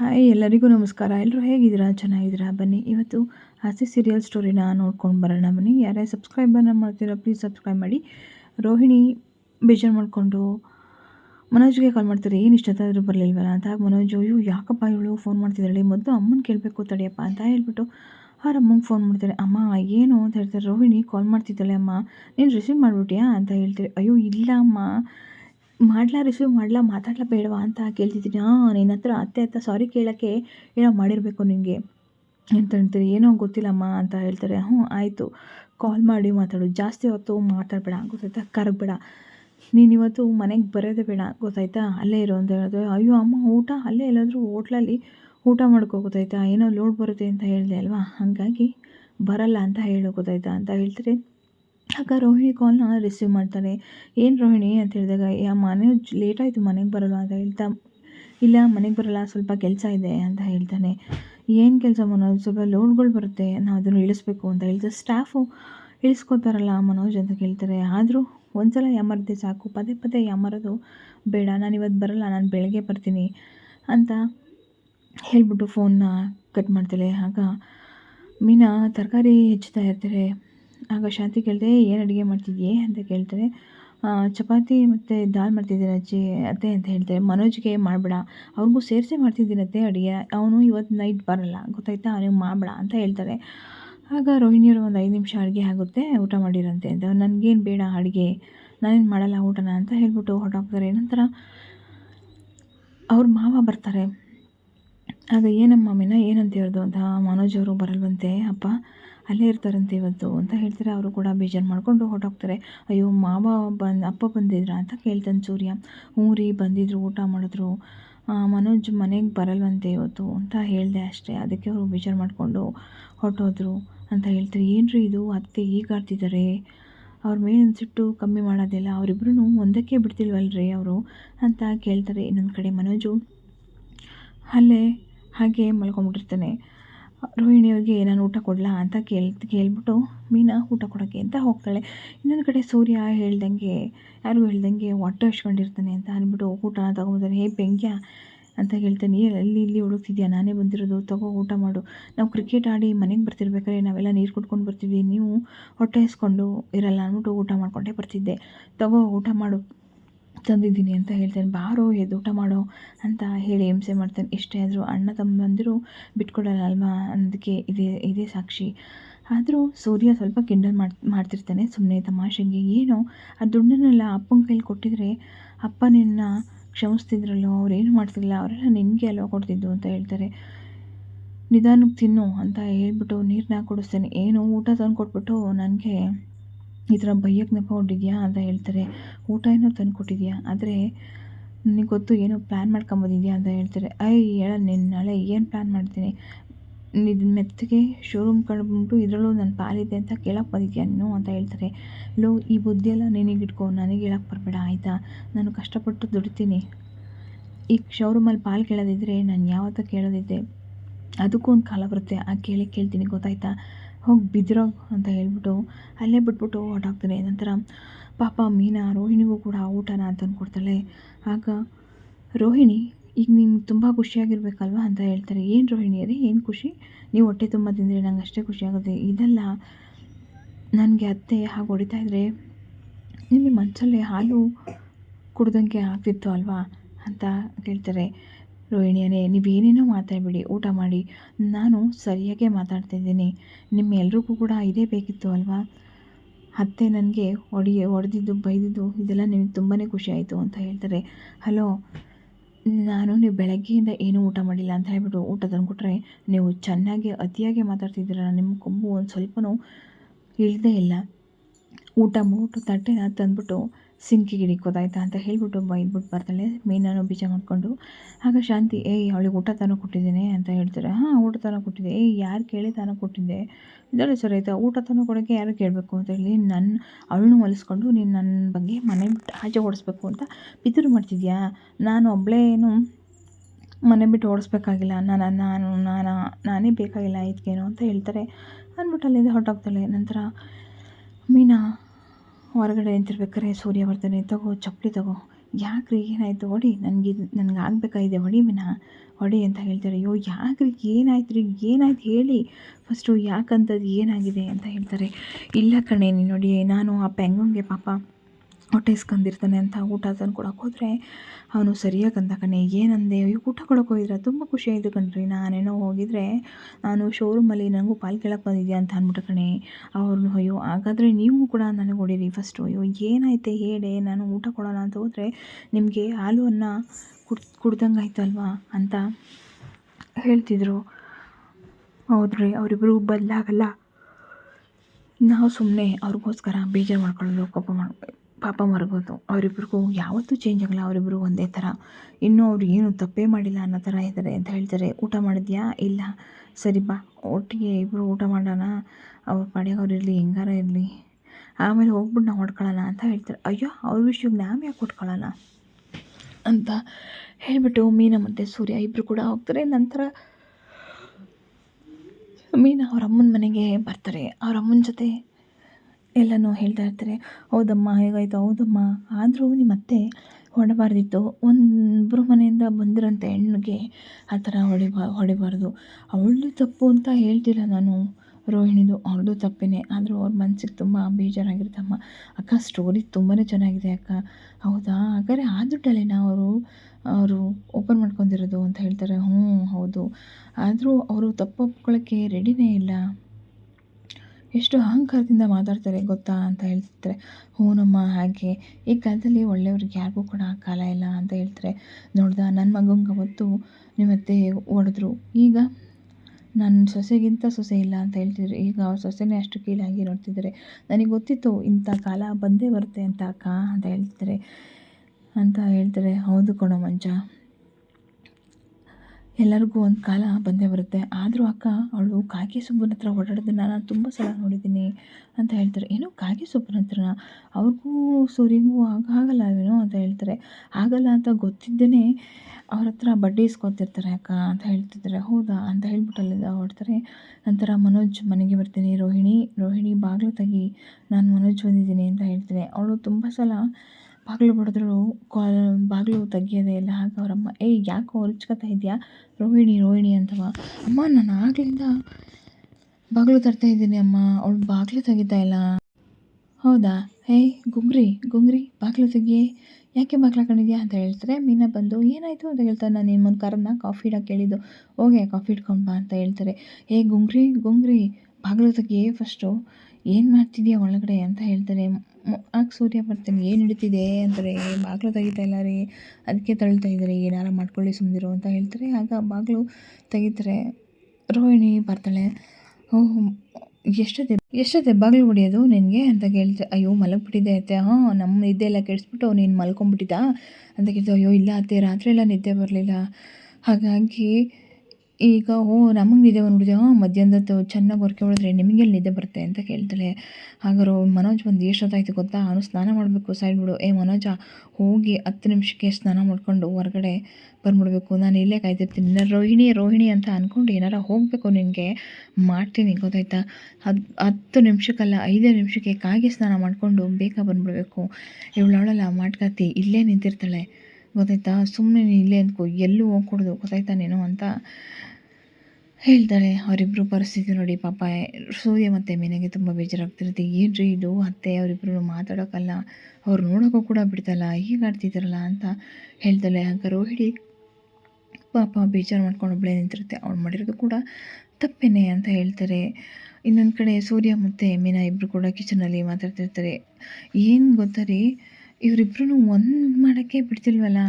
Hi ಎಲ್ಲರಿಗೂ ನಮಸ್ಕಾರ. ಎಲ್ಲರೂ ಹೇಗಿದ್ದೀರಾ? ಚೆನ್ನಾಗಿದ್ದೀರಾ? ಬನ್ನಿ, ಇವತ್ತು ಹಸಿ ಸೀರಿಯಲ್ ಸ್ಟೋರಿನ ನೋಡ್ಕೊಂಡು ಬರೋಣ ಬನ್ನಿ. ಯಾರೇ ಸಬ್ಸ್ಕ್ರೈಬರ್ನ ಮಾಡ್ತೀರಾ ಪ್ಲೀಸ್ ಸಬ್ಸ್ಕ್ರೈಬ್ ಮಾಡಿ. ರೋಹಿಣಿ ಬೇಜಾರು ಮಾಡಿಕೊಂಡು ಮನೋಜ್ಗೆ ಕಾಲ್ ಮಾಡ್ತಾರೆ ಏನು ಇಷ್ಟ ಆದರೂ ಬರಲಿಲ್ವಲ್ಲ ಅಂತ. ಮನೋಜ್, ಅಯ್ಯೋ, ಯಾಕಪ್ಪ ಇವಳು ಫೋನ್ ಮಾಡ್ತಿದ್ದಾಳೆ? ಮೊದಲು ಅಮ್ಮನ ಕೇಳಬೇಕು ತಡೆಯಪ್ಪ ಅಂತ ಹೇಳ್ಬಿಟ್ಟು ಅವ್ರ ಅಮ್ಮಂಗೆ ಫೋನ್ ಮಾಡ್ತಾರೆ ಅಮ್ಮ, ಏನು ಅಂತ ಹೇಳ್ತಾರೆ. ರೋಹಿಣಿ ಕಾಲ್ ಮಾಡ್ತಿದ್ದಾಳೆ ಅಮ್ಮ. ನೀನು ರಿಸೀವ್ ಮಾಡಿಬಿಟ್ಯಾ ಅಂತ ಹೇಳ್ತಾರೆ ಅಯ್ಯೋ, ಇಲ್ಲ ಅಮ್ಮ. ಮಾಡ್ಲಾ, ರಿಸೀವ್ ಮಾಡ್ಲಾ, ಮಾತಾಡ್ಲಾ ಬೇಡವಾ ಅಂತ ಕೇಳ್ತಿದ್ದೀನಿ. ಹಾಂ ನಿನ್ನ ಹತ್ರ ಅತ್ತೆ, ಅತ್ತ, ಸಾರಿ ಕೇಳೋಕ್ಕೆ ಏನೋ ಮಾಡಿರಬೇಕು ನಿನಗೆ ಅಂತ ಹೇಳ್ತೀರಿ ಏನೋ ಗೊತ್ತಿಲ್ಲಮ್ಮ ಅಂತ ಹೇಳ್ತಾರೆ. ಹ್ಞೂ, ಆಯಿತು. ಕಾಲ್ ಮಾಡಿ ಮಾತಾಡು. ಜಾಸ್ತಿ ಹೊತ್ತು ಮಾತಾಡಬೇಡ, ಗೊತ್ತಾಯ್ತಾ? ಕರಗಬೇಡ. ನೀನು ಇವತ್ತು ಮನೆಗೆ ಬರೋದೇ ಬೇಡ, ಗೊತ್ತಾಯ್ತಾ? ಅಲ್ಲೇ ಇರೋ ಅಂತ ಹೇಳಿದ್ರೆ, ಅಯ್ಯೋ, ಅಮ್ಮ, ಊಟ? ಅಲ್ಲೇ ಎಲ್ಲಾದರೂ ಹೋಟ್ಲಲ್ಲಿ ಊಟ ಮಾಡ್ಕೋ, ಗೊತ್ತಾಯ್ತಾ? ಏನೋ ಲೋಡ್ ಬರುತ್ತೆ ಅಂತ ಹೇಳಿದೆ ಅಲ್ವಾ? ಹಾಗಾಗಿ ಬರಲ್ಲ ಅಂತ ಹೇಳೋ, ಗೊತ್ತಾಯ್ತಾ? ಅಂತ ಹೇಳ್ತಾರೆ. ಆಗ ರೋಹಿಣಿ ಕಾಲ್ನ ರಿಸೀವ್ ಮಾಡ್ತಾರೆ ಏನು ರೋಹಿಣಿ ಅಂತ ಹೇಳಿದಾಗ ಯಾ ಮನೆ ಲೇಟ್ ಆಯಿತು, ಮನೆಗೆ ಬರಲ್ಲ ಅಂತ ಹೇಳ್ತಾ, ಇಲ್ಲ, ಮನೆಗೆ ಬರಲ್ಲ, ಸ್ವಲ್ಪ ಕೆಲಸ ಇದೆ ಅಂತ ಹೇಳ್ತಾನೆ. ಏನು ಕೆಲಸ ಮನೋಜ್? ಸ್ವಲ್ಪ ಲೋಡ್ಗಳು ಬರುತ್ತೆ ನಾವು ಅದನ್ನು ಇಳಿಸ್ಬೇಕು ಅಂತ ಹೇಳ್ತಾರೆ ಸ್ಟಾಫು ಇಳಿಸ್ಕೋತಾರಲ್ಲ ಮನೋಜ್ ಅಂತ ಕೇಳ್ತಾರೆ. ಆದರೂ ಒಂದು ಸಲ ಸಾಕು, ಪದೇ ಪದೇ ಯಾಮರೋದು, ಬೇಡ, ನಾನು ಇವತ್ತು ಬರಲ್ಲ, ನಾನು ಬೆಳಗ್ಗೆ ಬರ್ತೀನಿ ಅಂತ ಹೇಳಿಬಿಟ್ಟು ಫೋನ್ನ ಕಟ್ ಮಾಡ್ತಾಳೆ. ಆಗ ಮೀನಾ ತರಕಾರಿ ಹೆಚ್ಚುತ್ತಾ ಇರ್ತಾರೆ. ಆಗ ಶಾಂತಿ ಕೇಳಿದೆ, ಏನು ಅಡುಗೆ ಮಾಡ್ತಿದ್ಯೆ? ಅಂತ ಕೇಳ್ತಾರೆ. ಚಪಾತಿ ಮತ್ತು ದಾಲ್ ಮಾಡ್ತಿದ್ದೀರ ಅಜ್ಜಿ? ಅತ್ತೆ ಅಂತ ಹೇಳ್ತಾರೆ. ಮನೋಜ್ಗೆ ಮಾಡಬೇಡ. ಅವ್ರಿಗೂ ಸೇರಿಸಿ ಮಾಡ್ತಿದ್ದೀನತ್ತೆ ಅಡುಗೆ. ಅವನು ಇವತ್ತು ನೈಟ್ ಬರಲ್ಲ. ಗೊತ್ತಾಯ್ತಾ? ಅವನಿಗೆ ಮಾಡಬೇಡ, ಅಂತ ಹೇಳ್ತಾರೆ. ಆಗ ರೋಹಿಣಿಯವರು ಒಂದು ಐದು ನಿಮಿಷ ಅಡುಗೆ ಆಗುತ್ತೆ. ಊಟ ಮಾಡಿರಂತೆ ಅಂತ. ನನಗೇನು ಬೇಡ ಅಡುಗೆ. ನಾನೇನು ಮಾಡಲ್ಲ ಊಟನ, ಅಂತ ಹೇಳ್ಬಿಟ್ಟು ಹೊರಟೋಗ್ತಾರೆ. ನಂತರ ಅವ್ರ ಮಾವ ಬರ್ತಾರೆ. ಆಗ ಏನಮ್ಮ ಮೀನ? ಏನಂತ ಹೇಳ್ದು? ಅಂತ. ಮನೋಜ್ ಅವರು ಬರಲ್ವಂತೆ, ಅಪ್ಪ. ಅಲ್ಲೇ ಇರ್ತಾರಂತೆ ಇವತ್ತು ಅಂತ ಹೇಳ್ತಾರೆ. ಅವರು ಕೂಡ ಬೇಜಾರು ಮಾಡಿಕೊಂಡು ಹೊರಟೋಗ್ತಾರೆ. ಅಯ್ಯೋ, ಮಾವ ಬಂದು, ಅಪ್ಪ ಬಂದಿದ್ರಾ ಅಂತ ಕೇಳ್ತಾನೆ ಸೂರ್ಯ. ಹ್ಞೂ ರೀ, ಬಂದಿದ್ರು, ಊಟ ಮಾಡಿದ್ರು. ಮನೋಜ್ ಮನೆಗೆ ಬರಲ್ವಂತೆ ಇವತ್ತು ಅಂತ ಹೇಳಿದೆ ಅಷ್ಟೇ. ಅದಕ್ಕೆ ಅವರು ಬೇಜಾರು ಮಾಡಿಕೊಂಡು ಹೊರಟೋದ್ರು ಅಂತ ಹೇಳ್ತಾರೆ. ಏನು ರೀ ಇದು? ಅತ್ತೆ ಈಗ ಆಡ್ತಿದ್ದಾರೆ ಅವ್ರ ಮೇಲಿನ ಸಿಟ್ಟು ಕಮ್ಮಿ ಮಾಡೋದಿಲ್ಲ. ಅವರಿಬ್ರು ಒಂದಕ್ಕೆ ಬಿಡ್ತಿಲ್ವಲ್ರಿ ಅವರು ಅಂತ ಕೇಳ್ತಾರೆ. ಇನ್ನೊಂದು ಕಡೆ ಮನೋಜು ಅಲ್ಲೇ ಹಾಗೆ ಮಲ್ಕೊಂಬಿಟ್ಟಿರ್ತಾನೆ ರೋಹಿಣಿಯವ್ರಿಗೆ ನಾನು ಊಟ ಕೊಡಲಾ ಅಂತ ಕೇಳಿ, ಕೇಳ್ಬಿಟ್ಟು ಮೀನಾ ಊಟ ಕೊಡೋಕ್ಕೆ ಅಂತ ಹೋಗ್ತಾಳೆ. ಇನ್ನೊಂದು ಕಡೆ ಸೂರ್ಯ ಹೇಳ್ದಂಗೆ ಯಾರಿಗೂ ಹೇಳ್ದಂಗೆ ಹೊಟ್ಟೆ ಹಚ್ಕೊಂಡಿರ್ತಾನೆ ಅಂತ ಅಂದ್ಬಿಟ್ಟು ಊಟನ ತೊಗೊಂಬಂದಾನೆ, ಹೇ ಬೆಂಕ್ಯ ಅಂತ ಹೇಳ್ತಾನೆ. ಅಲ್ಲಿ, ಇಲ್ಲಿ ಹುಡುಕ್ತಿದ್ಯಾ? ನಾನೇ ಬಂದಿರೋದು. ತಗೋ ಊಟ ಮಾಡು. ನಾವು ಕ್ರಿಕೆಟ್ ಆಡಿ ಮನೆಗೆ ಬರ್ತಿರ್ಬೇಕಾದ್ರೆ ನಾವೆಲ್ಲ ನೀರು ಕುಟ್ಕೊಂಡು ಬರ್ತಿದ್ವಿ. ನೀವು ಹೊಟ್ಟೆ ಇಸ್ಕೊಂಡು ಇರಲ್ಲ ಅಂದ್ಬಿಟ್ಟು ಊಟ ಮಾಡಿಕೊಂಡೇ ಬರ್ತಿದ್ದೆ. ತಗೋ ಊಟ ಮಾಡು. ತಂದಿದ್ದೀನಿ ಅಂತ ಹೇಳ್ತಾನೆ. ಬಾರೋ, ಎದ್ದು ಊಟ ಮಾಡೋ ಅಂತ ಹೇಳಿ ಹಿಂಸೆ ಮಾಡ್ತಾನೆ. ಎಷ್ಟೇ ಆದರೂ ಅಣ್ಣ ತಮ್ಮಂದಿರು ಬಿಟ್ಕೊಡಲ್ಲ ಅಲ್ವಾ ಅನ್ನೋದಕ್ಕೆ ಇದೇ ಇದೇ ಸಾಕ್ಷಿ. ಆದರೂ ಸೂರ್ಯ ಸ್ವಲ್ಪ ಕಿಂಡಲ್ ಮಾಡಿ, ಮಾಡ್ತಿರ್ತಾನೆ. ಸುಮ್ಮನೆ ತಮಾಷೆಗೆ ಏನೋ ಆ ದುಡ್ಡನ್ನೆಲ್ಲ ಅಪ್ಪನ ಕೈಲಿ ಕೊಟ್ಟಿದ್ರೆ ಅಪ್ಪ ನಿನ್ನ ಕ್ಷಮಿಸ್ತಿದ್ರಲ್ಲೋ? ಅವ್ರು ಏನು ಮಾಡ್ತಿರಲಿಲ್ಲ ಅವರೆಲ್ಲ ನಿನಗೆ ಅಲ್ವ ಕೊಡ್ತಿದ್ದು ಅಂತ ಹೇಳ್ತಾರೆ. ನಿಧಾನಕ್ಕೆ ತಿನ್ನು ಅಂತ ಹೇಳ್ಬಿಟ್ಟು ನೀರನ್ನ ಕೊಡಿಸ್ತೇನೆ. ಏನು ಊಟ ತಂದು ಕೊಟ್ಬಿಟ್ಟು ನನಗೆ ಈ ಥರ ಬೈಯಕ್ಕೆ ನೆಪ ಹೊಡಿದ್ಯಾ ಅಂತ ಹೇಳ್ತಾರೆ. ಊಟ ಏನೋ ತಂದು ಕೊಟ್ಟಿದ್ಯಾ? ಆದರೆ ನಿನಗೆ ಗೊತ್ತು ಏನೋ ಪ್ಲ್ಯಾನ್ ಮಾಡ್ಕೊಂಬಂದಿದ್ಯಾ ಅಂತ ಹೇಳ್ತಾರೆ. ಐ ಹೇಳ ನಿನ್ನ ನಾಳೆ ಏನು ಪ್ಲ್ಯಾನ್ ಮಾಡ್ತೀನಿ? ಇದು ಮೆತ್ತಗೆ ಶೋರೂಮ್ ಕಳ್ಬಿಟ್ಟು ಇದರಲ್ಲೂ ನನ್ನ ಪಾಲಿದೆ ಅಂತ ಕೇಳಕ್ಕೆ ಬಂದಿದ್ಯಾ ನೀನು ಅಂತ ಹೇಳ್ತಾರೆ. ಲೋ, ಈ ಬುದ್ಧಿಯೆಲ್ಲ ನಿನಗೆ ಇಟ್ಕೊ, ನನಗೆ ಹೇಳಕ್ಕೆ ಬರಬೇಡ, ಆಯಿತಾ? ನಾನು ಕಷ್ಟಪಟ್ಟು ದುಡಿತೀನಿ. ಈಗ ಶೋರೂಮಲ್ಲಿ ಪಾಲು ಕೇಳೋದಿದ್ರೆ ನಾನು ಯಾವತ್ತೂ ಕೇಳೋದಿದ್ದೆ. ಅದಕ್ಕೂ ಒಂದು ಕಾಲ ಬರುತ್ತೆ. ಆ ಕೇಳಿ ಕೇಳ್ತೀನಿ, ಗೊತ್ತಾಯ್ತಾ? ಹೋಗಿ ಬಿದ್ದಿರೋ ಅಂತ ಹೇಳ್ಬಿಟ್ಟು ಅಲ್ಲೇ ಬಿಟ್ಬಿಟ್ಟು ಹೊರಟಾಗ್ತಾನೆ ನಂತರ ಪಾಪ ಮೀನಾ ರೋಹಿಣಿಗೂ ಕೂಡ ಊಟನ ತಂದು ಕೊಡ್ತಾಳೆ. ಆಗ ರೋಹಿಣಿ, ಈಗ ನಿಮ್ಗೆ ತುಂಬ ಖುಷಿಯಾಗಿರ್ಬೇಕಲ್ವಾ? ಅಂತ ಹೇಳ್ತಾರೆ. ಏನು ರೋಹಿಣಿ, ಅದೇ ಏನು ಖುಷಿ? ನೀವು ಹೊಟ್ಟೆ ತುಂಬ ತಿಂದರೆ ನಂಗೆ ಅಷ್ಟೇ ಖುಷಿಯಾಗುತ್ತೆ ಇದೆಲ್ಲ ನನಗೆ ಅತ್ತೆ ಹಾಗೆ ಹೊಡಿತಾ ಇದ್ದರೆ ನಿಮಗೆ ಮನಸ್ಸಲ್ಲೇ ಹಾಲು ಕುಡ್ದಂಗೆ ಆಗ್ತಿತ್ತು ಅಲ್ವಾ? ಅಂತ ಕೇಳ್ತಾರೆ. ರೋಹಿಣಿಯನೇ ನೀವೇನೇನೋ ಮಾತಾಡಬೇಡಿ, ಊಟ ಮಾಡಿ. ನಾನು ಸರಿಯಾಗೆ ಮಾತಾಡ್ತಿದ್ದೀನಿ. ನಿಮ್ಮೆಲ್ರಿಗೂ ಕೂಡ ಇದೇ ಬೇಕಿತ್ತು ಅಲ್ವಾ? ಅತ್ತೆ ನನಗೆ ಹೊಡಿ, ಹೊಡೆದಿದ್ದು, ಬೈದಿದ್ದು, ಇದೆಲ್ಲ ನಿಮಗೆ ತುಂಬಾ ಖುಷಿ ಆಯಿತು ಅಂತ ಹೇಳ್ತಾರೆ. ಹಲೋ, ನಾನು ನೀವು ಬೆಳಗ್ಗೆಯಿಂದ ಏನೂ ಊಟ ಮಾಡಿಲ್ಲ ಅಂತ ಹೇಳ್ಬಿಟ್ಟು ಊಟ ತಂದುಕೊಟ್ರೆ ನೀವು ಚೆನ್ನಾಗಿ, ಅತಿಯಾಗಿ ಮಾತಾಡ್ತಿದ್ದೀರಲ್ಲ ನಿಮ್ಮ ಕೊಂಬು ಒಂದು ಸ್ವಲ್ಪನೂ ಇಳಿದೇ ಇಲ್ಲ. ಊಟ ಮೂಟು ತಟ್ಟೆನ ತಂದುಬಿಟ್ಟು ಸಿಂಕಿಗೆ ಹಿಡಿಕೋದಾಯ್ತಾ ಅಂತ ಹೇಳ್ಬಿಟ್ಟು ಬೈದ್ಬಿಟ್ಟು ಬರ್ತಾಳೆ ಮೀನನ್ನು ಬೀಜ ಮಾಡಿಕೊಂಡು. ಆಗ ಶಾಂತಿ, ಏಯ್, ಅವಳಿಗೆ ಊಟ ತಾನು ಕೊಟ್ಟಿದ್ದೀನಿ ಅಂತ ಹೇಳ್ತಾರೆ. ಹಾಂ, ಊಟ ತಾನು ಕೊಟ್ಟಿದ್ದೆ. ಏಯ್, ಯಾರು ಕೇಳಿ ತಾನು ಕೊಟ್ಟಿದ್ದೆ? ಇದ್ದಾಳೆ ಸರ್, ಆಯಿತಾ, ಊಟ ತಾನು ಕೊಡೋಕ್ಕೆ ಯಾರು ಕೇಳಬೇಕು? ಅಂತ ಹೇಳಿ ನನ್ನ ಅವಳನ್ನು ಹೊಲಿಸ್ಕೊಂಡು ನೀನು ನನ್ನ ಬಗ್ಗೆ ಮನೆ ಬಿಟ್ಟು ಆಚೆ ಓಡಿಸ್ಬೇಕು ಅಂತ ಪಿತೂರು ಮಾಡ್ತಿದ್ಯಾ? ನಾನು ಒಬ್ಬಳೇನು ಮನೆ ಬಿಟ್ಟು ಓಡಿಸ್ಬೇಕಾಗಿಲ್ಲ. ನಾನು ನಾನು ನಾನು, ನಾನೇ ಬೇಕಾಗಿಲ್ಲ ಇದಕ್ಕೇನು ಅಂತ ಹೇಳ್ತಾರೆ. ಅಂದ್ಬಿಟ್ಟು ಅಲ್ಲಿಂದ ಹೊರಟೋಗ್ತಾಳೆ. ನಂತರ, ಮೀನಾ ಹೊರಗಡೆ ನಿಂತಿರ್ಬೇಕಾದ್ರೆ ಸೂರ್ಯ ತಗೋ, ಚಪ್ಪಲಿ ತಗೋ. ಯಾಕ್ರಿ ಏನಾಯಿತು? ಹೊಡಿ. ನನಗೆ ನನಗೆ ಆಗಬೇಕಾಗಿದೆ ಹೊಡಿ ವಿನ ಹೊಡಿ ಅಂತ ಹೇಳ್ತಾರೆ. ಅಯ್ಯೋ, ಯಾಕ್ರಿ? ಏನಾಯ್ತು ರೀ ಏನಾಯ್ತು ಹೇಳಿ? ಫಸ್ಟು ಯಾಕಂತದ್ದು ಏನಾಗಿದೆ ಅಂತ ಹೇಳ್ತಾರೆ. ಇಲ್ಲ ಕಣೆ, ನೀನು ನೋಡಿ, ನಾನು ಆ ಪೆಂಗಂಗೆ ಪಾಪ ಹೊಟ್ಟೆ ಇಸ್ಕೊಂಡಿರ್ತಾನೆ ಅಂತ ಊಟ ತಂದು ಕೊಡೋಕೆ ಹೋದರೆ ಅವನು ಸರಿಯಾಗಿ ಅಂದ, ಕಣೆ, ಏನಂದೆ? ಅಯ್ಯೋ ಊಟ ಕೊಡೋಕೆ ಹೋಗಿದ್ರೆ ತುಂಬ ಖುಷಿ ಆಯಿತು ಕಣ್ರಿ. ನಾನೇನೋ ಹೋಗಿದ್ರೆ ನಾನು ಶೋರೂಮಲ್ಲಿ ನನಗೂ ಪಾಲ್ ಕೇಳೋಕೆ ಬಂದಿದ್ಯಾ ಅಂತ ಅಂದ್ಬಿಟ್ಟು ಕಣೆ, ಅವ್ರನ್ನ ಅಯ್ಯೋ, ಹಾಗಾದರೆ ನೀವು ಕೂಡ ನನಗೆ ಹೊಡೀರಿ ಫಸ್ಟು ಅಯ್ಯೋ, ಏನಾಯ್ತೆ? ಹೇಳಿ, ನಾನು ಊಟ ಕೊಡೋಣ ಅಂತ ಹೋದರೆ ನಿಮಗೆ ಹಾಲು ಅನ್ನ ಕುಡ್ ಕುಡ್ದಂಗೆ ಆಯ್ತಲ್ವಾ ಅಂತ ಹೇಳ್ತಿದ್ರು. ಹೌದ್ರಿ ಅವರಿಬ್ಬರು ಬದಲಾಗಲ್ಲ. ನಾವು ಸುಮ್ಮನೆ ಅವ್ರಿಗೋಸ್ಕರ ಬೇಜಾರು ಮಾಡ್ಕೊಳ್ಳೋದು, ಕೋಪ ಮಾಡಿ ಪಾಪ ಮರಗೋದು ಅವರಿಬ್ರಿಗೂ ಯಾವತ್ತೂ ಚೇಂಜ್ ಆಗಲ್ಲ. ಅವರಿಬ್ಬರು ಒಂದೇ ಥರ ಇನ್ನೂ ಅವರು ಏನು ತಪ್ಪೇ ಮಾಡಿಲ್ಲ ಅನ್ನೋ ಥರ ಇದ್ದಾರೆ ಅಂತ ಹೇಳ್ತಾರೆ. ಊಟ ಮಾಡಿದ್ಯಾ? ಇಲ್ಲ. ಸರಿ ಬಾ. ಒಟ್ಟಿಗೆ ಇಬ್ಬರು ಊಟ ಮಾಡೋಣ. ಅವ್ರ ಪಾಡಿಗೆ ಅವ್ರು ಇರಲಿ, ಹೆಂಗಾರ ಇರಲಿ. ಆಮೇಲೆ ಹೋಗ್ಬಿಟ್ಟು ನಾವು ಹೊಡ್ಕೊಳ್ಳೋಣ ಅಂತ ಹೇಳ್ತಾರೆ. ಅಯ್ಯೋ, ಅವ್ರ ವಿಷಯಕ್ಕೆ ನಾವು ಯಾಕೆ ಹೊಡ್ಕೊಳ್ಳೋಣ ಅಂತ ಹೇಳಿಬಿಟ್ಟು ಮೀನಾ ಮತ್ತು ಸೂರ್ಯ ಇಬ್ಬರು ಕೂಡ ಹೋಗ್ತಾರೆ. ನಂತರ ಮೀನಾ ಅವ್ರ ಅಮ್ಮನ ಮನೆಗೆ ಬರ್ತಾರೆ. ಅವ್ರ ಅಮ್ಮನ ಜೊತೆ ಎಲ್ಲನೂ ಹೇಳ್ತಾ ಇರ್ತಾರೆ, ಹೌದಮ್ಮ, ಹೇಗಾಯ್ತು? ಹೌದಮ್ಮ. ಆದರೂ ನಿಮ್ಮ ಅತ್ತೆ ಹೊಡಬಾರ್ದಿತ್ತು. ಒಬ್ಬರು ಮನೆಯಿಂದ ಬಂದಿರೋಂಥ ಹೆಣ್ಣಿಗೆ ಆ ಥರ ಹೊಡಿಬಾ, ಹೊಡಿಬಾರ್ದು. ಅವಳದು ತಪ್ಪು ಅಂತ ಹೇಳ್ತಿಲ್ಲ ನಾನು ರೋಹಿಣಿದು. ಅವ್ರದ್ದು ತಪ್ಪೇ ಆದರೂ ಅವ್ರ ಮನಸ್ಸಿಗೆ ತುಂಬ ಬೇಜಾರಾಗಿರುತ್ತಮ್ಮ. ಅಕ್ಕ ಸ್ಟೋರಿ ತುಂಬಾ ಚೆನ್ನಾಗಿದೆ ಅಕ್ಕ. ಹೌದಾ? ಹಾಗಾದ್ರೆ ಆ ಅವರು ಅವರು ಓಪನ್ ಮಾಡ್ಕೊಂಡಿರೋದು ಅಂತ ಹೇಳ್ತಾರೆ. ಹ್ಞೂ ಹೌದು. ಆದರೂ ಅವರು ತಪ್ಪು ಒಪ್ಕೊಳ್ಳೋಕ್ಕೆ ರೆಡಿನೇ ಇಲ್ಲ. ಎಷ್ಟು ಅಹಂಕಾರದಿಂದ ಮಾತಾಡ್ತಾರೆ ಗೊತ್ತಾ ಅಂತ ಹೇಳ್ತಿರ್ತಾರೆ. ಹೂನಮ್ಮ ಹಾಗೆ. ಈ ಕಾಲದಲ್ಲಿ ಒಳ್ಳೆಯವ್ರಿಗೆ ಯಾರಿಗೂ ಕೂಡ ಕಾಲ ಇಲ್ಲ ಅಂತ ಹೇಳ್ತಾರೆ. ನೋಡ್ದ ನನ್ನ ಮಗಂಗೆ ಅವತ್ತು ನಿಮ್ಮತ್ತೆ ಹೊಡೆದ್ರು ಈಗ ನನ್ನ ಸೊಸೆಗಿಂತ ಸೊಸೆ ಇಲ್ಲ ಅಂತ ಹೇಳ್ತಿದ್ರು. ಈಗ ಅವ್ರ ಸೊಸೆನೇ ಅಷ್ಟು ಕೀಳಾಗಿ ನೋಡ್ತಿದ್ದಾರೆ. ನನಗೆ ಗೊತ್ತಿತ್ತು ಇಂಥ ಕಾಲ ಬಂದೇ ಬರುತ್ತೆ ಅಂತ ಅಕ್ಕ ಅಂತ ಹೇಳ್ತಾರೆ ಅಂತ ಹೇಳ್ತಾರೆ. ಹೌದು ಕಣೋ ಮಂಚ ಎಲ್ಲರಿಗೂ ಒಂದು ಕಾಲ ಬಂದೇ ಬರುತ್ತೆ. ಆದರೂ ಅಕ್ಕ, ಅವಳು ಕಾಗೆ ಸೊಪ್ಪಿನ ಹತ್ರ ಓಡಾಡೋದನ್ನು ನಾನು ತುಂಬ ಸಲ ನೋಡಿದ್ದೀನಿ ಅಂತ ಹೇಳ್ತಾರೆ. ಏನು ಕಾಗೆ ಸೊಪ್ಪಿನ ಹತ್ರ ಅವ್ರಿಗೂ ಸೂರ್ಯಗೂ ಆಗ, ಆಗಲ್ಲ ಅವೇನೋ ಅಂತ ಹೇಳ್ತಾರೆ. ಆಗಲ್ಲ ಅಂತ ಗೊತ್ತಿದ್ದೇನೆ ಅವ್ರ ಹತ್ರ ಬಡ್ಡಿ ಇಸ್ಕೊತಿರ್ತಾರೆ ಅಕ್ಕ ಅಂತ ಹೇಳ್ತಿದ್ದಾರೆ. ಹೌದಾ? ಅಂತ ಹೇಳ್ಬಿಟ್ಟು ಅಲ್ಲಿಂದ ನಂತರ ಮನೋಜ್ ಮನೆಗೆ ಬರ್ತೀನಿ. ರೋಹಿಣಿ ರೋಹಿಣಿ ಬಾಗಿಲು ತೆಗಿ. ನಾನು ಮನೋಜ್ ಬಂದಿದ್ದೀನಿ ಅಂತ ಹೇಳ್ತೀನಿ ಅವಳು ತುಂಬ ಸಲ ಬಾಗಿಲು ಬಡಿದ್ರು ಕಾಲ್, ಬಾಗಿಲು ತೆಗಿಯೋದೇ ಇಲ್ಲ. ಹಾಗೆ ಅವರಮ್ಮ, ಏಯ್, ಯಾಕೋ ಹೊರ್ಚ್ಕೊತಾ ಇದೆಯಾ? ರೋಹಿಣಿ ರೋಹಿಣಿ ಅಂತವ. ಅಮ್ಮ, ನಾನು ಆಗಲಿಂದ ಬಾಗಿಲು ತರ್ತಾ ಇದ್ದೀನಿ ಅಮ್ಮ. ಅವಳು ಬಾಗಿಲು ತೆಗಿತಾ ಇಲ್ಲ. ಹೌದಾ? ಏಯ್ ಗುಂಗ್ರಿ ಗುಂಗ್ರಿ, ಬಾಗಿಲು ತೆಗಿ ಯಾಕೆ ಬಾಗಿಲು ಹಾಕೊಂಡಿದ್ಯಾ? ಅಂತ ಹೇಳ್ತಾರೆ. ಮೀನಾ ಬಂದು, ಏನಾಯಿತು? ಅಂತ ಹೇಳ್ತಾರೆ. ನಾನು ನಿಮ್ಮ ಕರನ್ನ ಕಾಫಿ ಇಡೋಕೆ ಕೇಳಿದ್ದು. ಹೋಗೆ ಕಾಫಿ ಇಟ್ಕೊಂಡು ಬಾ ಅಂತ ಹೇಳ್ತಾರೆ. ಏ ಗುಂಗ್ರಿ ಗುಂಗ್ರಿ, ಬಾಗಿಲು ತೆಗಿ ಫಸ್ಟು ಏನು ಮಾಡ್ತಿದ್ಯಾ ಒಳಗಡೆ? ಅಂತ ಹೇಳ್ತಾರೆ. ಆಗ ಸೂರ್ಯ ಬರ್ತಾನೆ ಏನು ನಡೀತಿದೆ ಅಂತಾರೆ, ಬಾಗಿಲು ತೆಗಿತಾ ಇಲ್ಲ ರೀ ಅದಕ್ಕೆ ತಳ್ತಾ ಇದ್ದಾರೆ ಏನಾರ ಮಾಡ್ಕೊಳ್ಳಿ ಸುಮ್ಮನಿರು ಅಂತ ಹೇಳ್ತಾರೆ. ಆಗ ಬಾಗಿಲು ತೆಗಿತಾರೆ ರೋಹಿಣಿ ಬರ್ತಾಳೆ. ಓಹ್ ಎಷ್ಟೊತ್ತೆ ಎಷ್ಟೊತ್ತೆ ಬಾಗಿಲು ಹೊಡಿಯೋದು ನಿನಗೆ ಅಂತ ಕೇಳ್ತಾರೆ ಅಯ್ಯೋ, ಮಲಗಿಬಿಟ್ಟಿದ್ದೆ ಅತ್ತೆ, ಹಾಂ ನಮ್ಮ ನಿದ್ದೆ ಎಲ್ಲ ಕೆಡಿಸ್ಬಿಟ್ಟು ನೀನು ಮಲ್ಕೊಂಬಿಟ್ಟಿದ್ದ? ಅಂತ ಕೇಳ್ತಾರೆ ಅಯ್ಯೋ, ಇಲ್ಲ ಅತ್ತೆ, ರಾತ್ರಿ ಎಲ್ಲ ನಿದ್ದೆ ಬರಲಿಲ್ಲ. ಹಾಗಾಗಿ ಈಗ, ಓ, ನಮಗೆ ನಿದ್ದೆ ಬಂದ್ಬಿಟ್ಟಿದೆ ಹಾಂ, ಮಧ್ಯಾಹ್ನದೊತ್ತು ಚೆನ್ನಾಗಿ ಹೊರ್ಕೆ ನಿಮಗೆ ನಿಮಗೆಲ್ಲಿ ನಿದ್ದೆ ಬರುತ್ತೆ ಅಂತ ಕೇಳ್ತಾಳೆ. ಹಾಗಾದ್ರೆ ಮನೋಜ್ ಬಂದು ಎಷ್ಟೊತ್ತಾಯ್ತು ಗೊತ್ತಾ? ಅವನು ಸ್ನಾನ ಮಾಡಬೇಕು ಸೈಡ್ ಬಿಡು. ಏ, ಮನೋಜ, ಹೋಗಿ ಹತ್ತು ನಿಮಿಷಕ್ಕೆ ಸ್ನಾನ ಮಾಡಿಕೊಂಡು ಹೊರಗಡೆ ಬಂದ್ಬಿಡ್ಬೇಕು. ನಾನು ಇಲ್ಲೇ ಕಾಯ್ತಿರ್ತೀನಿ. ನಾನು ರೋಹಿಣಿ ರೋಹಿಣಿ ಅಂತ ಅಂದ್ಕೊಂಡು ಏನಾರ ಹೋಗಬೇಕು ನಿನಗೆ? ಮಾಡ್ತೀನಿ, ಗೊತ್ತಾಯ್ತಾ? ಹದ್, ಹತ್ತು ನಿಮಿಷಕ್ಕಲ್ಲ, ಐದೇ ನಿಮಿಷಕ್ಕೆ ಕಾಗೆ ಸ್ನಾನ ಮಾಡಿಕೊಂಡು ಬೇಗ ಬಂದ್ಬಿಡ್ಬೇಕು. ಇವಳವಳಲ್ಲ ಮಾಡ್ಕತ್ತಿ ಇಲ್ಲೇ ನಿಂತಿರ್ತಾಳೆ. ಗೊತ್ತಾಯ್ತಾ? ಸುಮ್ಮನೆ ಇಲ್ಲೇ ಅಂದ್ಕೋ, ಎಲ್ಲೂ ಹೋಗ್ಕೊಡ್ದು ಗೊತ್ತಾಯ್ತಾ ನೀನು ಅಂತ ಹೇಳ್ತಾಳೆ. ಅವರಿಬ್ಬರು ಪರಿಸ್ಥಿತಿ ನೋಡಿ ಪಾಪ, ಸೂರ್ಯ ಮತ್ತು ಮೀನಿಗೆ ತುಂಬ ಬೇಜಾರಾಗ್ತಿರುತ್ತೆ. ಏನು ರೀ ಇದು? ಅತ್ತೆ ಅವರಿಬ್ಬರು ಮಾತಾಡೋಕ್ಕಲ್ಲ ಅವ್ರು ನೋಡೋಕ್ಕೂ ಕೂಡ ಬಿಡ್ತಲ್ಲ, ಹೀಗೆ ಆಡ್ತಿದ್ದಾರಲ್ಲ ಅಂತ ಹೇಳ್ತಾಳೆ. ಆಗ ರೋಹಿಡಿ ಪಾಪ ಬೇಜಾರು ಮಾಡ್ಕೊಂಡು ಒಬ್ಬಳೇ ನಿಂತಿರುತ್ತೆ. ಅವ್ಳು ಮಾಡಿರೋದು ಕೂಡ ತಪ್ಪೇನೆ ಅಂತ ಹೇಳ್ತಾರೆ. ಇನ್ನೊಂದು ಕಡೆ ಸೂರ್ಯ ಮತ್ತು ಮೀನಾ ಇಬ್ಬರು ಕೂಡ ಕಿಚನಲ್ಲಿ ಮಾತಾಡ್ತಿರ್ತಾರೆ. ಏನು ಗೊತ್ತಾ ರೀ? ಇವರಿಬ್ರು ಒಂದು ಮಾಡೋಕ್ಕೆ ಬಿಡ್ತಿಲ್ವಲ್ಲ?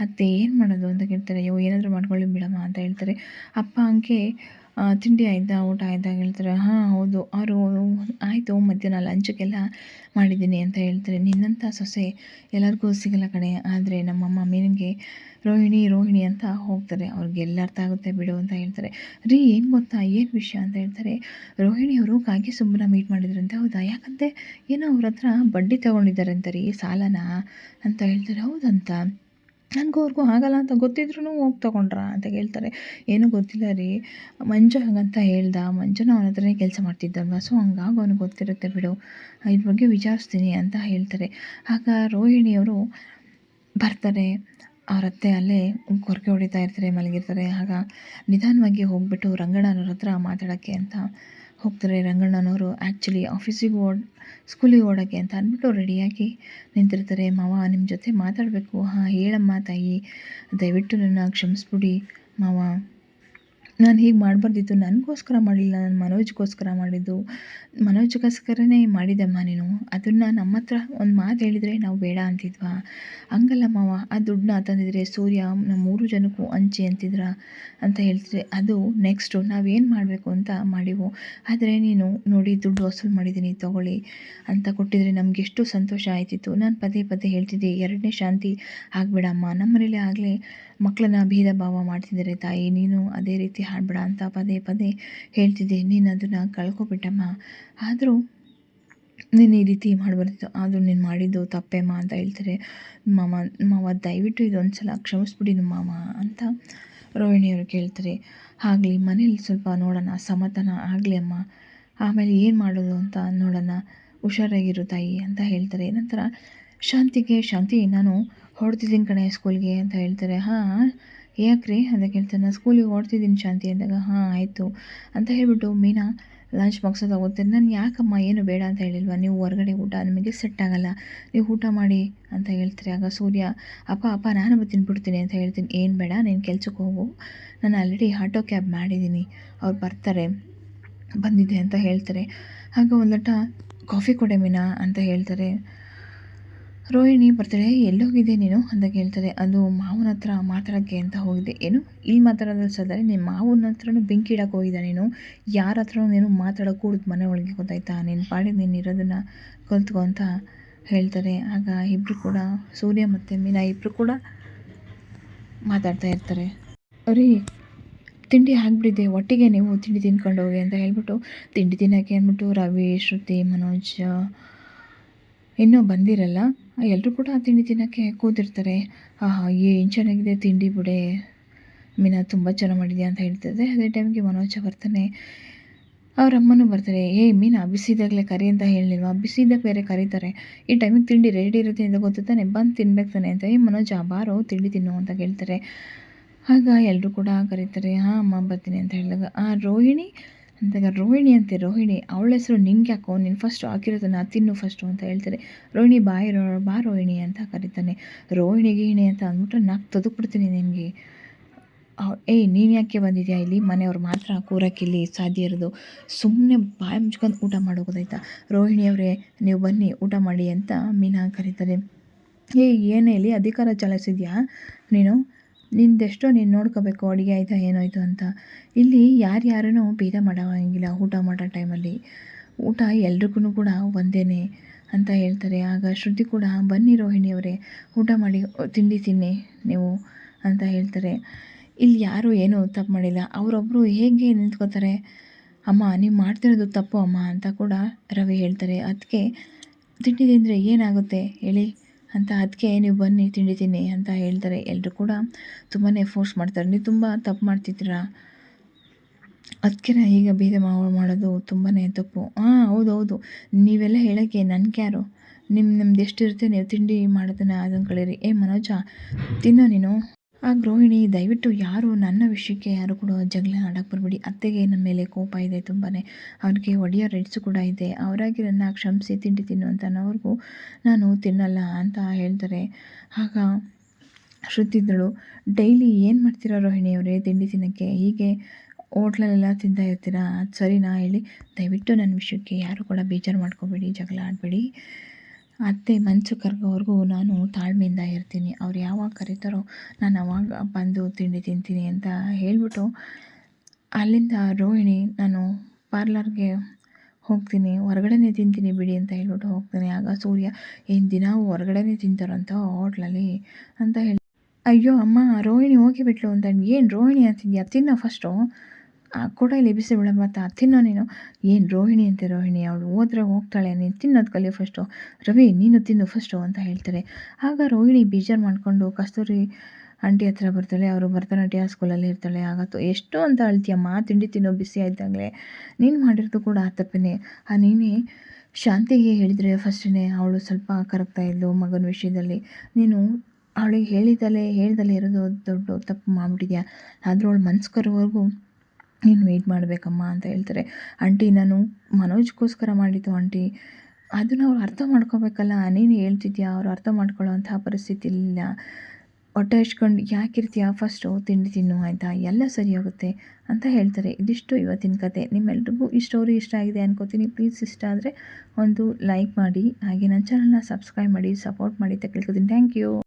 ಅತ್ತೆ ಏನು ಮಾಡೋದು ಅಂತ ಕೇಳ್ತಾರೆ. ಅಯ್ಯೋ, ಏನಾದರೂ ಮಾಡ್ಕೊಳ್ಳಿ ಬಿಡಮ್ಮ ಅಂತ ಹೇಳ್ತಾರೆ. ಅಪ್ಪ ಅಂಕೆ ತಿಂಡಿ ಆಯಿತಾ, ಊಟ ಆಯಿತಾ ಹೇಳ್ತಾರೆ. ಹಾಂ, ಹೌದು. ಅವರು ಆಯಿತು, ಮಧ್ಯಾಹ್ನ ಲಂಚಕ್ಕೆಲ್ಲ ಮಾಡಿದ್ದೀನಿ ಅಂತ ಹೇಳ್ತಾರೆ. ನಿನ್ನಂಥ ಸೊಸೆ ಎಲ್ಲರಿಗೂ ಸಿಗಲ್ಲ ಕಡೆ ಆದರೆ ನಮ್ಮಮ್ಮ ಮೀನಿಗೆ ರೋಹಿಣಿ ರೋಹಿಣಿ ಅಂತ ಹೋಗ್ತಾರೆ. ಅವ್ರಿಗೆಲ್ಲ ಅರ್ಥ ಆಗುತ್ತೆ, ಬಿಡು ಅಂತ ಹೇಳ್ತಾರೆ. ರೀ, ಏನು ಗೊತ್ತಾ? ಏನು ವಿಷಯ ಅಂತ ಹೇಳ್ತಾರೆ. ರೋಹಿಣಿ ಅವರು ಕಾಗೆ ಸುಬ್ಬನ ಮೀಟ್ ಮಾಡಿದ್ರಂತೆ. ಹೌದಾ? ಯಾಕಂತೆ? ಏನೋ ಅವ್ರ ಹತ್ರ ಬಡ್ಡಿ ಅಂತ ರೀ, ಸಾಲನ ಅಂತ ಹೇಳ್ತಾರೆ. ಹೌದಂತ. ನನಗೂ ಅವ್ರಿಗೂ ಆಗಲ್ಲ ಅಂತ ಗೊತ್ತಿದ್ರೂ ಹೋಗಿ ತೊಗೊಂಡ್ರ ಅಂತ ಕೇಳ್ತಾರೆ. ಏನೂ ಗೊತ್ತಿಲ್ಲ ರೀ, ಮಂಜು ಹಾಗಂತ ಹೇಳ್ದ, ಮಂಜುನ ಅವನ ಹತ್ರನೇ ಕೆಲಸ ಮಾಡ್ತಿದ್ದಲ್ವ? ಸೊ, ಹಂಗಾಗಿ ಅವ್ನಿಗೆ ಗೊತ್ತಿರುತ್ತೆ ಬಿಡು ಇದ್ರ ಬಗ್ಗೆ ವಿಚಾರಿಸ್ತೀನಿ ಅಂತ ಹೇಳ್ತಾರೆ. ಆಗ ರೋಹಿಣಿಯವರು ಬರ್ತಾರೆ, ಅವ್ರ ಅತ್ತೆ ಅಲ್ಲೇ ಕೊರಕೆ ಹೊಡಿತಾ ಇರ್ತಾರೆ, ಮಲಗಿರ್ತಾರೆ. ಆಗ ನಿಧಾನವಾಗಿ ಹೋಗ್ಬಿಟ್ಟು ರಂಗಣ್ಣನವ್ರ ಹತ್ರ ಮಾತಾಡೋಕ್ಕೆ ಅಂತ ಹೋಗ್ತಾರೆ ರಂಗಣ್ಣನವರು. ಆ್ಯಕ್ಚುಲಿ ಆಫೀಸಿಗೆ ಓಡ್ ಸ್ಕೂಲಿಗೆ ಓಡೋಕ್ಕೆ ಅಂತ ಅಂದ್ಬಿಟ್ಟು ರೆಡಿಯಾಗಿ ನಿಂತಿರ್ತಾರೆ. ಮಾವ ನಿಮ್ಮ ಜೊತೆ ಮಾತಾಡಬೇಕು. ಹಾಂ, ಹೇಳಮ್ಮ ತಾಯಿ. ದಯವಿಟ್ಟು ನನ್ನ ಕ್ಷಮಿಸ್ಬಿಡಿ ಮಾವ. ನಾನು ಹೀಗೆ ಮಾಡಬಾರ್ದಿತ್ತು. ನನಗೋಸ್ಕರ ಮಾಡಿಲ್ಲ ನಾನು ಮನೋಜ್ಗೋಸ್ಕರ ಮಾಡಿದ್ದು. ಮನೋಜ್ಗೋಸ್ಕರನೇ ಮಾಡಿದಮ್ಮ ನೀನು. ಅದನ್ನು ನಮ್ಮ ಹತ್ರ ಒಂದು ಮಾತು ಹೇಳಿದರೆ ನಾವು ಬೇಡ ಅಂತಿದ್ವಾ? ಹಂಗಲ್ಲ ಮಾವ. ಆ ದುಡ್ಡನ್ನ ತಂದಿದ್ರೆ ಸೂರ್ಯ ನಮ್ಮ ಮೂರು ಜನಕ್ಕೂ ಹಂಚಿ ಅಂತಿದ್ರ? ಅಂತ ಹೇಳ್ತಿದ್ರೆ ಅದು ನೆಕ್ಸ್ಟು ನಾವೇನು ಮಾಡಬೇಕು ಅಂತ ಮಾಡಿವು. ಆದರೆ ನೀನು ನೋಡಿ ದುಡ್ಡು ವಸೂಲು ಮಾಡಿದ್ದೀನಿ ತಗೊಳ್ಳಿ ಅಂತ ಕೊಟ್ಟಿದ್ರೆ ನಮ್ಗೆ ಎಷ್ಟು ಸಂತೋಷ ಆಯ್ತಿತ್ತು. ನಾನು ಪದೇ ಪದೇ ಹೇಳ್ತಿದ್ದೆ, ಎರಡನೇ ಶಾಂತಿ ಆಗಬೇಡಮ್ಮ. ನಮ್ಮ ಮನೇಲಿ ಆಗಲೇ ಮಕ್ಕಳನ್ನ ಭೇದ ಭಾವ ಮಾಡ್ತಿದ್ದಾರೆ ತಾಯಿ. ನೀನು ಅದೇ ರೀತಿ ಹಾಡಬೇಡ ಅಂತ ಪದೇ ಪದೇ ಹೇಳ್ತಿದ್ದೆ. ನೀನು ಅದನ್ನು ಕಳ್ಕೊಬಿಟ್ಟಮ್ಮ ಆದರೂ ನೀನು ಈ ರೀತಿ ಮಾಡಬಾರ್ದಿತ್ತು. ಆದರೂ ನೀನು ಮಾಡಿದ್ದು ತಪ್ಪೇಮ್ಮ ಅಂತ ಹೇಳ್ತಾರೆ. ಮಾಮ, ಮಾವ, ದಯವಿಟ್ಟು ಇದೊಂದು ಸಲ ಕ್ಷಮಿಸ್ಬಿಡಿ ಮಾವ ಅಂತ ರೋಹಿಣಿಯವರು ಕೇಳ್ತಾರೆ. ಆಗಲಿ, ಮನೇಲಿ ಸ್ವಲ್ಪ ನೋಡೋಣ. ಸಮಾಧಾನ ಆಗಲಿ ಅಮ್ಮ. ಆಮೇಲೆ ಏನು ಮಾಡೋದು ಅಂತ ನೋಡೋಣ. ಹುಷಾರಾಗಿರು ತಾಯಿ ಅಂತ ಹೇಳ್ತಾರೆ. ನಂತರ, ಶಾಂತಿಗೆ, ಶಾಂತಿ, ನಾನು ಹೊಡ್ತಿದ್ದೀನಿ ಕಣೆ ಸ್ಕೂಲ್ಗೆ ಅಂತ ಹೇಳ್ತಾರೆ. ಹಾಂ ಯಾಕ್ರಿ? ಅಂತ ಕೇಳ್ತಾನೆ ನಾನು ಸ್ಕೂಲಿಗೆ ಓಡ್ತಿದ್ದೀನಿ ಶಾಂತಿ ಅಂದಾಗ, ಹಾಂ, ಆಯಿತು. ಅಂತ ಹೇಳಿಬಿಟ್ಟು ಮೀನಾ ಲಂಚ್ ಬಾಕ್ಸ್ ತಗೋತೀನಿ ನಾನು ಯಾಕಮ್ಮ, ಏನು ಬೇಡ ಅಂತ ಹೇಳಿಲ್ವಾ? ನೀವು ಹೊರಗಡೆ ಊಟ ನಿಮಗೆ ಸೆಟ್ ಆಗಲ್ಲ. ನೀವು ಊಟ ಮಾಡಿ ಅಂತ ಹೇಳ್ತಾರೆ. ಆಗ ಸೂರ್ಯ, ಅಪ್ಪ ಅಪ್ಪ, ನಾನು ಬರ್ತೀನಿ ಬಿಡ್ತೀನಿ ಅಂತ ಹೇಳ್ತೀನಿ. ಏನು ಬೇಡ, ನೀನು ಕೆಲ್ಸಕ್ಕೆ ಹೋಗು. ನಾನು ಆಲ್ರೆಡಿ ಆಟೋ ಕ್ಯಾಬ್ ಮಾಡಿದ್ದೀನಿ. ಅವ್ರು ಬರ್ತಾರೆ, ಬಂದಿದೆ ಅಂತ ಹೇಳ್ತಾರೆ. ಆಗ ಒಂದು ಲೋಟ ಕಾಫಿ ಕೊಡೆ ಮೀನಾ ಅಂತ ಹೇಳ್ತಾರೆ. ರೋಹಿಣಿ ಬರ್ತಾಳೆ ಎಲ್ಲೋಗಿದ್ದೆ ನೀನು? ಅಂತ ಕೇಳ್ತಾರೆ ಅದು ಮಾವನ ಹತ್ರ ಮಾತಾಡೋಕ್ಕೆ ಅಂತ ಹೋಗಿದ್ದೆ ಏನು? ಇಲ್ಲಿ ಮಾತಾಡೋದು ಸದರೆ ನಿಮ್ಮ ಮಾವನ ಹತ್ರನೂ ಬೆಂಕಿ ಇಡಕ್ಕೆ ಹೋಗಿದ್ದ ನೀನು? ಯಾರ ಹತ್ರನೂ ನೀನು ಮಾತಾಡೋಕೂಡ್ದು ಮನೆ ಒಳಗೆ ಗೊತ್ತಾಯ್ತಾ? ನಿನ್ನ ಪಾಡಿಗೆ ನೀನು ಇರೋದನ್ನು ಕಲ್ತ್ಕೊ ಅಂತ ಹೇಳ್ತಾರೆ. ಆಗ ಇಬ್ಬರು ಕೂಡ, ಸೂರ್ಯ ಮತ್ತು ಮೀನಾ ಇಬ್ಬರು ಕೂಡ ಮಾತಾಡ್ತಾ ಇರ್ತಾರೆ. ರೀ ತಿಂಡಿ ಆಗಿಬಿಟ್ಟಿದೆ. ಒಟ್ಟಿಗೆ ನೀವು ತಿಂಡಿ ತಿನ್ಕೊಂಡು ಹೋಗಿ ಅಂತ ಹೇಳ್ಬಿಟ್ಟು, ತಿಂಡಿ ತಿನ್ನೋಕ್ಕೆ ಅಂದ್ಬಿಟ್ಟು ರವಿ, ಶ್ರುತಿ, ಮನೋಜ್, ಇನ್ನೂ ಬಂದಿರಲ್ಲ? ಎಲ್ಲರೂ ಕೂಡ ಆ ತಿಂಡಿ ತಿನ್ನೋಕ್ಕೆ ಕೂತಿರ್ತಾರೆ. ಆಹಾ ಏನು ಚೆನ್ನಾಗಿದೆ ತಿಂಡಿ ಬಿಡೆ. ಮೀನಾ, ತುಂಬ ಚೆನ್ನಾಗಿ ಮಾಡಿದ್ಯಾ ಅಂತ ಹೇಳ್ತದೆ ಅದೇ ಟೈಮ್ಗೆ ಮನೋಜ ಬರ್ತಾನೆ ಅವ್ರ ಅಮ್ಮನೂ ಬರ್ತಾರೆ. ಏ, ಮೀನಾ, ಬಿಸಿದಾಗಲೇ ಕರಿ ಅಂತ ಹೇಳಿಲ್ವಾ? ಬಿಸಿದಾಗ ಬೇರೆ ಕರೀತಾರೆ. ಈ ಟೈಮಿಗೆ ತಿಂಡಿ ರೆಡಿ ಇರುತ್ತೆ ಅಂತ ಗೊತ್ತಾನೆ ಬಂದು ತಿನ್ಬೇಕು ತಾನೆ ಅಂತ. ಏ, ಮನೋಜ ಬಾರೋ, ತಿಂಡಿ ತಿನ್ನು ಅಂತ ಕೇಳ್ತಾರೆ. ಆಗ ಎಲ್ಲರೂ ಕೂಡ ಕರೀತಾರೆ. ಹಾಂ, ಅಮ್ಮ, ಬರ್ತೀನಿ ಅಂತ ಹೇಳಿದಾಗ. ಆ ರೋಹಿಣಿ ಅಂದಾಗ ರೋಹಿಣಿ ಅಂತೆ, ರೋಹಿಣಿ, ಅವಳ ಹೆಸರು ನಿಂಗೆ ಯಾಕೋ? ನೀನು ಫಸ್ಟು ಹಾಕಿರೋದನ್ನ ತಿನ್ನು ಫಸ್ಟು ಅಂತ ಹೇಳ್ತಾರೆ. ರೋಹಿಣಿ, ಬಾಯಿ ರೋ, ಬಾ ರೋಹಿಣಿ ಅಂತ ಕರೀತಾನೆ. ರೋಹಿಣಿ ಗೀಹಿಣಿ ಅಂತ ಅಂದ್ಬಿಟ್ರೆ ನಾಲ್ಕು ತೊದಕ್ಬಿಡ್ತೀನಿ ನಿನಗೆ. ಏಯ್, ನೀನು ಯಾಕೆ ಬಂದಿದ್ಯಾ ಇಲ್ಲಿ? ಮನೆಯವ್ರು ಮಾತ್ರ ಕೂರಕ್ಕಿಲ್ಲಿ ಸಾಧ್ಯ ಇರೋದು. ಸುಮ್ಮನೆ ಬಾಯಿ ಮುಚ್ಕೊಂಡು ಊಟ ಮಾಡೋಗೋದಾಯ್ತಾ ರೋಹಿಣಿಯವರೇ, ನೀವು ಬನ್ನಿ, ಊಟ ಮಾಡಿ ಅಂತ ಮೀನಾ ಕರೀತಾರೆ ಏಯ್, ಏನೇ, ಇಲ್ಲಿ ಅಧಿಕಾರ ಚಲಾಯಿಸಿದ್ಯಾ ನೀನು? ನಿಂದೆಷ್ಟೋ ನೀನು ನೋಡ್ಕೋಬೇಕು, ಅಡುಗೆ ಆಯಿತಾ, ಏನಾಯಿತು ಅಂತ. ಇಲ್ಲಿ ಯಾರ್ಯಾರನ್ನೂ ಭೇದ ಮಾಡೋಂಗಿಲ್ಲ ಊಟ ಮಾಡೋ ಟೈಮಲ್ಲಿ. ಊಟ ಎಲ್ರಿಗೂ ಕೂಡ ಒಂದೇ ಅಂತ ಹೇಳ್ತಾರೆ. ಆಗ ಶ್ರುತಿ ಕೂಡ, ಬನ್ನಿ ರೋಹಿಣಿಯವರೇ ಊಟ ಮಾಡಿ, ತಿಂಡಿ ತಿನ್ನಿ ನೀವು, ಅಂತ ಹೇಳ್ತಾರೆ. ಇಲ್ಲಿ ಯಾರೂ ಏನೂ ತಪ್ಪು ಮಾಡಿಲ್ಲ. ಅವರೊಬ್ಬರು ಹೇಗೆ ನಿಂತ್ಕೋತಾರೆ, ಅಮ್ಮ, ನೀವು ಮಾಡ್ತಿರೋದು ತಪ್ಪು ಅಮ್ಮ, ಅಂತ ಕೂಡ ರವಿ ಹೇಳ್ತಾರೆ. ಅದಕ್ಕೆ ತಿಂಡಿ ತಿಂದರೆ ಏನಾಗುತ್ತೆ? ಹೇಳಿ. ಅಂತ ಅದಕ್ಕೆ ನೀವು ಬನ್ನಿ, ತಿಂಡಿ ತಿನ್ನಿ ಅಂತ ಹೇಳ್ತಾರೆ. ಎಲ್ಲರೂ ಕೂಡ ತುಂಬಾ ಫೋರ್ಸ್ ಮಾಡ್ತಾರೆ. ನೀವು ತುಂಬ ತಪ್ಪು ಮಾಡ್ತಿದ್ದೀರಾ? ಅದಕ್ಕೆ ಈಗ ಭೇದ ಮಾಡೋದು ತುಂಬಾ ತಪ್ಪು. ಹಾಂ ಹೌದು ಹೌದು ನೀವೆಲ್ಲ ಹೇಳೋಕ್ಕೆ ನನ್ನ ಯಾರು? ನಿಮ್ಮ ನಿಮ್ದು ಎಷ್ಟಿರುತ್ತೆ? ನೀವು ತಿಂಡಿ ಮಾಡೋದನ್ನು ಅದನ್ನು ಕಳೀರಿ. ಏ, ಮನೋಜ, ತಿನ್ನೋ ನೀನು? ಆ ಗೃಹಿಣಿ ದಯವಿಟ್ಟು ಯಾರು ನನ್ನ ವಿಷಯಕ್ಕೆ ಯಾರು ಕೂಡ ಜಗಳ ಆಡಕ್ಕೆ ಬರಬೇಡಿ. ಅತ್ತೆಗೆ ನನ್ನ ಮೇಲೆ ಕೋಪ ಇದೆ ತುಂಬಾ ಅವ್ರಿಗೆ ಒಡೆಯೋ ರೆಡ್ಸು ಕೂಡ ಇದೆ. ಅವರಾಗಿ ನನ್ನ ಕ್ಷಮಿಸಿ ತಿಂಡಿ ತಿನ್ನು ಅಂತ ಅನ್ನೋವರೆಗೂ ನಾನು ತಿನ್ನಲ್ಲ ಅಂತ ಹೇಳ್ತಾರೆ. ಆಗ ಶ್ರುತಿದ್ದಳು ಡೈಲಿ ಏನು ಮಾಡ್ತೀರಾ ರೋಹಿಣಿಯವರೇ ತಿಂಡಿ ತಿನ್ನೋಕ್ಕೆ? ಹೀಗೆ ಹೋಟ್ಲಲ್ಲೆಲ್ಲ ತಿಂತಾ ಇರ್ತೀರಾ? ಅದು ಸರಿನಾ? ಹೇಳಿ, ದಯವಿಟ್ಟು ನನ್ನ ವಿಷಯಕ್ಕೆ ಯಾರು ಕೂಡ ಬೇಜಾರು ಮಾಡ್ಕೋಬೇಡಿ, ಜಗಳ ಆಡಬೇಡಿ. ಅತ್ತೆ ಮಂಚು ಕರ್ಗೋವರೆಗೂ ನಾನು ತಾಳ್ಮೆಯಿಂದ ಇರ್ತೀನಿ. ಅವ್ರು ಯಾವಾಗ ಕರೀತಾರೋ ನಾನು ಅವಾಗ ಬಂದು ತಿಂಡಿ ತಿಂತೀನಿ ಅಂತ ಹೇಳಿಬಿಟ್ಟು ಅಲ್ಲಿಂದ ರೋಹಿಣಿ ನಾನು ಪಾರ್ಲರ್ಗೆ ಹೋಗ್ತೀನಿ. ಹೊರಗಡೆನೇ ತಿಂತೀನಿ ಬಿಡಿ ಅಂತ ಹೇಳ್ಬಿಟ್ಟು ಹೋಗ್ತೀನಿ. ಆಗ ಸೂರ್ಯ, ಏನು ದಿನ ಹೊರಗಡೆನೇ ತಿಂತಾರಂತ ಹೋಟ್ಲಲ್ಲಿ ಅಂತ ಹೇಳಿ ಅಯ್ಯೋ ಅಮ್ಮ, ರೋಹಿಣಿ ಹೋಗಿಬಿಟ್ಲು ಅಂತ ಏನು ರೋಹಿಣಿ ಅಂತಿದ್ಯಾ? ತಿನ್ನೋ ಫಸ್ಟು ಕೂಡ ಇಲ್ಲಿ ಬಿಸಿ ಬಿಡಮ್ಮ ತಿನ್ನೋ ನೀನು. ಏನು ರೋಹಿಣಿ ಅಂತೆ ರೋಹಿಣಿ, ಅವಳು ಹೋದ್ರೆ ಹೋಗ್ತಾಳೆ, ನೀನು ತಿನ್ನೋದು ಕಲಿ ಫಸ್ಟು ರವಿ, ನೀನು ತಿನ್ನು ಫಸ್ಟು ಅಂತ ಹೇಳ್ತಾರೆ. ಆಗ ರೋಹಿಣಿ ಬೇಜಾರು ಮಾಡಿಕೊಂಡು ಕಸ್ತೂರಿ ಆಂಟಿ ಹತ್ರ ಬರ್ತಾಳೆ, ಅವರು ಭರತನಾಟ್ಯ ಸ್ಕೂಲಲ್ಲಿ ಇರ್ತಾಳೆ. ಆಗತ್ತು ಎಷ್ಟು ಅಂತ ಅಳ್ತೀಯಮ್ಮ ತಿಂಡಿ ತಿನ್ನೋ, ಬಿಸಿ ಆಯ್ತಂಗೆ ನೀನು ಮಾಡಿರೋದು ಕೂಡ ಆ ತಪ್ಪೇ ಆ ನೀನೇ ಶಾಂತಿಗೆ ಹೇಳಿದರೆ ಫಸ್ಟೇ ಅವಳು ಸ್ವಲ್ಪ ಕರಗ್ತಾ ಇದ್ಲು ಮಗನ ವಿಷಯದಲ್ಲಿ. ನೀನು ಅವಳಿಗೆ ಹೇಳಿದಲೇ ಹೇಳ್ದಲೇ ಇರೋದು ದೊಡ್ಡ ತಪ್ಪು ಮಾಡಿಬಿಟ್ಟಿದ್ಯಾ? ಆದರೂ ಅವಳು ಮನ್ಸು ಕರೋವರೆಗೂ ನೀನು ವೆಯ್ಟ್ ಮಾಡಬೇಕಮ್ಮ ಅಂತ ಹೇಳ್ತಾರೆ. ಆಂಟಿ, ನಾನು ಮನೋಜ್ಗೋಸ್ಕರ ಮಾಡಿದ್ದು ಆಂಟಿ. ಅದನ್ನು ಅವ್ರು ಅರ್ಥ ಮಾಡ್ಕೋಬೇಕಲ್ಲ, ನೀನು ಹೇಳ್ತಿದ್ಯಾ ಅವ್ರು ಅರ್ಥ ಮಾಡ್ಕೊಳ್ಳೋ ಅಂತಹ ಪರಿಸ್ಥಿತಿ ಇಲ್ಲ. ಹೊಟ್ಟೆ ಹಚ್ಕೊಂಡು ಯಾಕಿರ್ತೀಯ ಫಸ್ಟು ತಿಂಡಿ ತಿನ್ನು ಆಯಿತಾ? ಎಲ್ಲ ಸರಿ ಹೋಗುತ್ತೆ ಅಂತ ಹೇಳ್ತಾರೆ. ಇದಿಷ್ಟು ಇವತ್ತಿನ ಕತೆ. ನಿಮ್ಮೆಲ್ರಿಗೂ ಈ ಸ್ಟೋರಿ ಇಷ್ಟ ಆಗಿದೆ ಅನ್ಕೋತೀನಿ. ಪ್ಲೀಸ್ ಇಷ್ಟ ಆದರೆ ಒಂದು ಲೈಕ್ ಮಾಡಿ, ಹಾಗೆ ನನ್ನ ಚಾನಲ್ನ ಸಬ್ಸ್ಕ್ರೈಬ್ ಮಾಡಿ ಸಪೋರ್ಟ್ ಮಾಡಿ ಅಂತ ಥ್ಯಾಂಕ್ ಯು